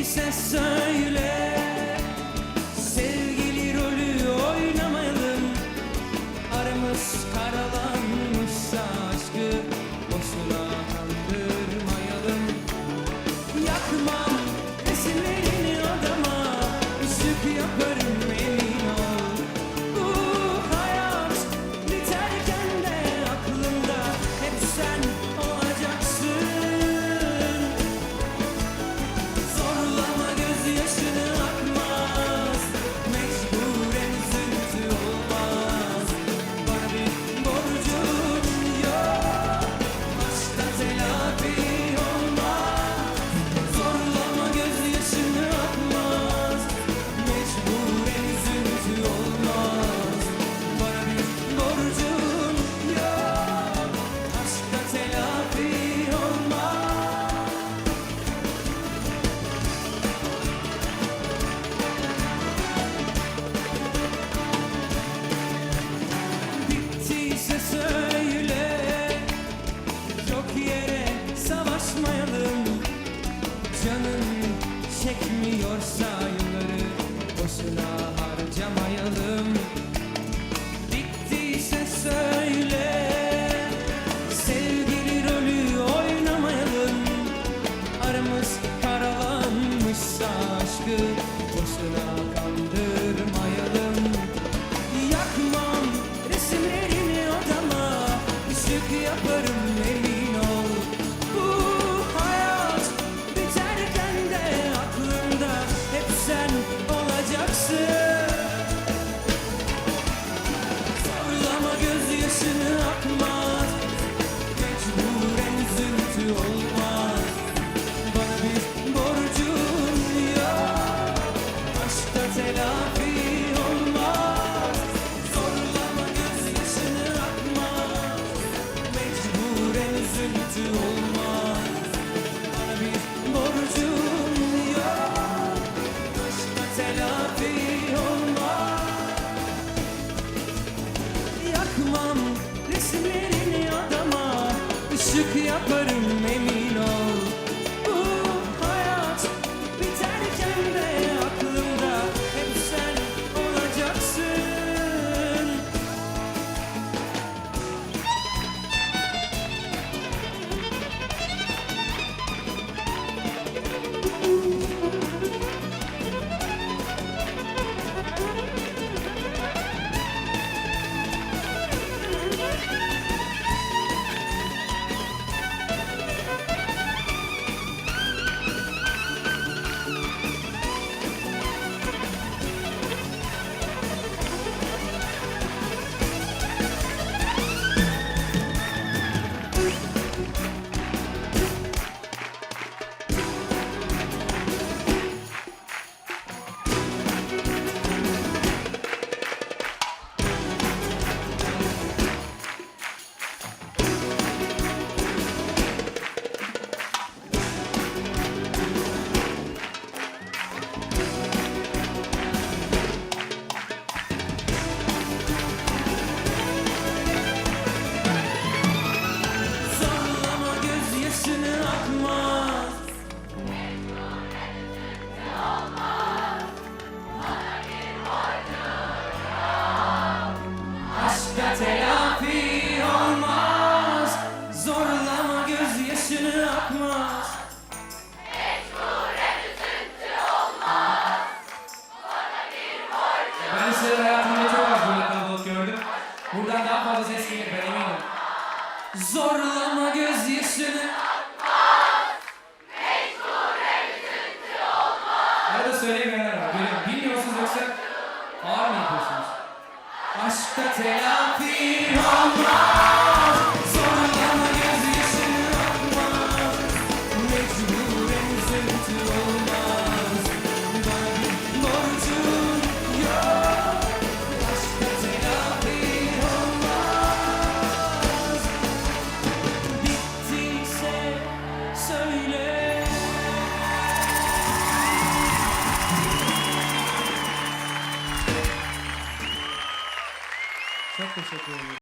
ise söyle. sayıları boşuna artı olmaz. Bana bir borcum yok. Aşkla telafi olmaz. Yakmam resimlerini adama. Işık yaparım emin ol. Zorlama gözyaşını Ya da söylemeyenler var. Böyle bilmiyorsunuz yoksa ağır mı yapıyorsunuz? Aşkta telafi Thank you.